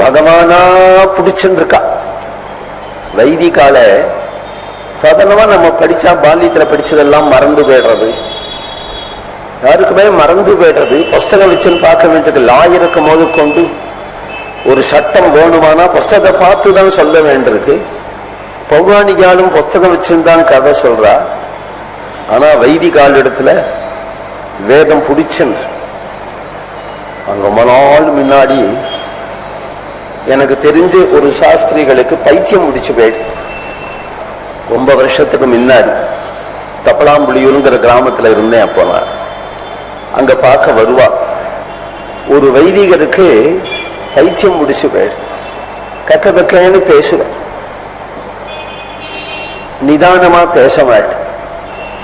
பகவானா பிடிச்சுருக்கா வைதிகால சாதாரணமா நம்ம படிச்சா பால்யத்துல படிச்சதெல்லாம் மறந்து போயிடுறது. யாருக்குமே மறந்து போயிடுறது. புஸ்தகம் வச்சுன்னு பார்க்க வேண்டியது லாயருக்கு போது கொண்டு ஒரு சட்டம் வேணுமானா புஸ்தகத்தை பார்த்து தான் சொல்ல வேண்டியிருக்கு. பௌராணிகாலும் புஸ்தகம் வச்சுன்னு கதை சொல்றா. ஆனா வைதிகால இடத்துல வேதம் பிடிச்சுன்னு. அங்க ரொம்ப நாள் முன்னாடி எனக்கு தெரிஞ்சு ஒரு சாஸ்திரிகளுக்கு பைத்தியம் முடிச்சு போயிடுது ரொம்ப வருஷத்துக்கு முன்னாடி தப்பலாம்புலியூருங்கிற கிராமத்துல இருந்தேன் அப்போ நான். அங்க பார்க்க வருவா. ஒரு வைதிகருக்கு பைத்தியம் முடிச்சு போயிடுது கக்க கக்கன்னு பேசுவேன் நிதானமா பேச மாட்டேன்.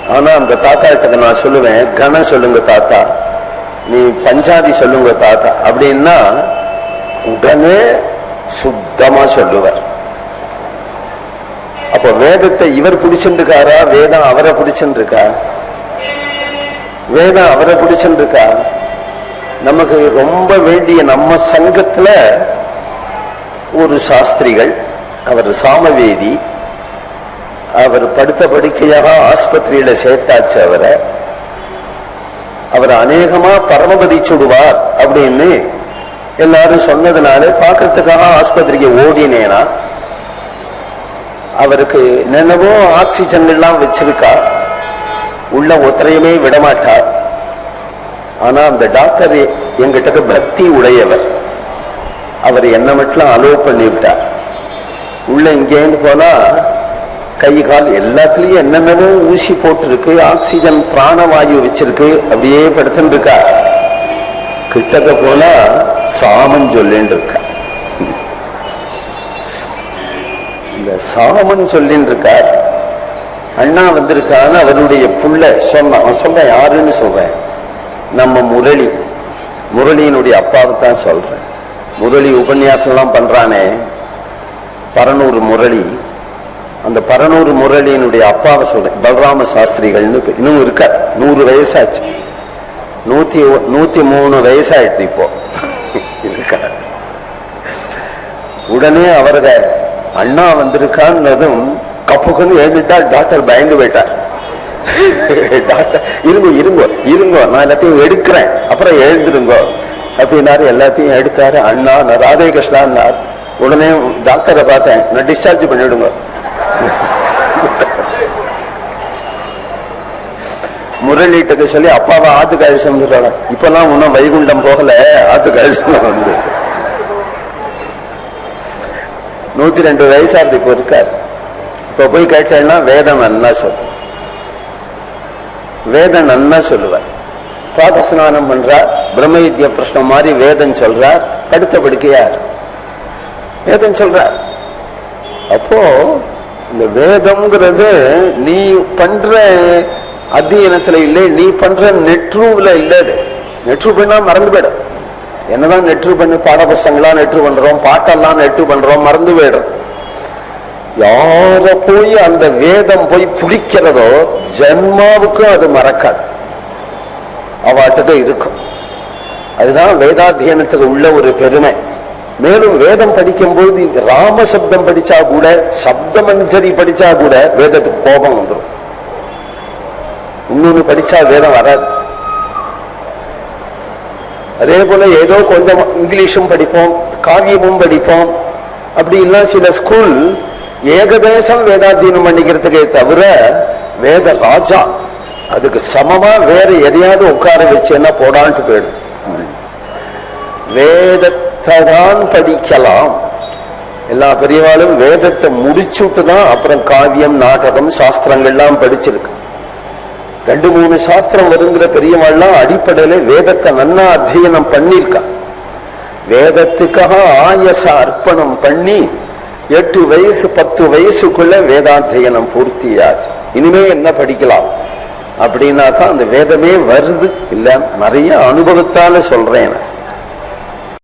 ஆனா அந்த தாத்தாட்டுக்கு நான் சொல்லுவேன் கணம் சொல்லுங்க தாத்தா. நீ பஞ்சாதி சொல்லுங்க தாத்தா. அப்படின்னா உடனே சுத்தமா சொல்லுவார். அப்ப வேதத்தை இவர் பிடிச்சிருக்காரா வேதம் அவரை பிடிச்சிருக்கா வேதம் அவரை பிடிச்சிருக்கா நமக்கு ரொம்ப வேண்டிய நம்ம சங்கத்துல ஒரு சாஸ்திரிகள் அவர் சாமவேதி அவர் படுத்த படுக்கையாக ஆஸ்பத்திரியில சேர்த்தாச்சு அவரை. அவர் அநேகமா பரமபதி சுடுவார் அப்படின்னு எல்லாரும் சொன்னதுனால பார்க்கறதுக்காக ஆஸ்பத்திரிக்கு ஓடினேனா அவருக்கு நினைவோ ஆக்சிஜன் எல்லாம் வச்சிருக்கா உள்ள ஒத்தரையுமே விடமாட்டார் ஆனா அந்த டாக்டர் எங்கிட்ட பக்தி உடையவர். அவர் என்ன மட்டும் அலோவ் பண்ணிவிட்டார். உள்ள இங்கேருந்து போனா கை கால் எல்லாத்துலயும் என்னென்னவோ ஊசி போட்டிருக்கு ஆக்சிஜன் பிராணவாயு வச்சிருக்கு அப்படியே படுத்துட்டு இருக்கா கிட்டக்க போல சாமன் சொல்லின்னு இருக்கா. இந்த சாமன் சொல்லின்னு இருக்கார் அண்ணா வந்திருக்கான்னு அவருடைய புள்ள சொன்ன அவன் சொல்ல யாருன்னு சொல்றேன்? நம்ம முரளி. முரளியினுடைய அப்பாவை தான் சொல்றேன். முரளி உபன்யாசம்லாம் பண்றானே. பரநூறு முரளி. அந்த பரநூறு முரளியினுடைய அப்பாவை சொல்றேன். பலராம சாஸ்திரிகள்னு இன்னும் இருக்கார். நூறு வயசாச்சு. நூத்தி நூற்றி நூத்தி மூணு வயசாயிடுது இப்போ. இருக்க? உடனே அவரத அண்ணா வந்திருக்கான்னதும் கப்புக்குன்னு எழுந்துட்டா டாக்டர் பயந்து போயிட்டார். டாக்டர் இருங்கோ இருங்கோ இருங்கோ நான் எல்லாத்தையும் எடுக்கிறேன். அப்புறம் எழுந்துருங்கோ. அப்படின்னாரு எல்லாத்தையும் எடுத்தாரு. அண்ணா ராதே கிருஷ்ணான்னார். உடனே டாக்டரை பார்த்தேன். நான் டிஸ்சார்ஜ் பண்ணிவிடுங்க. முரளிட்டுக்கு சொல்லி அப்பாவை ஆத்துக்கு அழிச்சு வந்துடுறாங்க. இப்பெல்லாம் ஒன்றும் வைகுண்டம் போகல ஆத்துக்கு அழிச்சு வந்து. நூத்தி ரெண்டு வயசாகுது இப்போ இருக்கார். இப்ப போய் கேட்டேன்னா வேதம் நன்னா சொல்லும் வேதம் நன்னா சொல்லுவார். பாத ஸ்நானம் பண்றார் பிரம்ம வித்யா பிரஷ்னம் மாதிரி வேதம் சொல்றார் படுத்த படுக்கையார் வேதம் சொல்றார். அப்போ இந்த வேதம்ங்கிறது நீ பண்ற அத்தியனத்தில் இல்லை நீ பண்ற நெற்றுவில் இல்லை அது. நெற்று பண்ணா மறந்து போயிடும். என்னதான் நெற்று பண்ணி பாடபுஸ்தங்களா நெற்று பண்றோம் பாட்டெல்லாம் நெற்று பண்றோம் மறந்து போயிடும். யார போய் அந்த வேதம் போய் பிடிக்கிறதோ ஜென்மாவுக்கும் அது மறக்காது. அவாட்டுக்கு இருக்கும். அதுதான் வேதாத்தியனத்துக்கு உள்ள ஒரு பெருமை. மேலும் வேதம் படிக்கும்போது ராம சப்தம் படிச்சா கூட சப்தமஞ்சரி படிச்சா கூட வேதத்துக்கு கோபம் வந்துடும் இன்னொன்னு படிச்சா வேதம் வராது. அதே போல ஏதோ கொஞ்சம் இங்கிலீஷும் படிப்போம் காவியமும் படிப்போம். அப்படி இல்லை சில ஸ்கூல் ஏகதேசம் வேதாத்தியனம் பண்ணிக்கிறதுக்கே தவிர வேத ராஜா அதுக்கு சமமா வேற எதையாவது உட்கார வச்சேன்னா போடான்ட்டு போயிடும். வேதத்தை தான் படிக்கலாம். எல்லா பெரியவாளும் வேதத்தை முடிச்சுட்டு தான் அப்புறம் காவியம் நாடகம் சாஸ்திரங்கள்லாம் படிச்சிருக்கு. ரெண்டு மூணு சாஸ்திரம் வருங்கிற பெரியவாள்லாம் அடிப்படையில வேதத்தை நன்னா அத்தியனம் பண்ணியிருக்கா. வேதத்துக்காக ஆயச அர்ப்பணம் பண்ணி எட்டு வயசு பத்து வயசுக்குள்ள வேதாத்தியனம் பூர்த்தியாச்சு. இனிமே என்ன படிக்கலாம்? அப்படின்னா தான் அந்த வேதமே வருது. இல்ல நிறைய அனுபவத்தால சொல்றேன்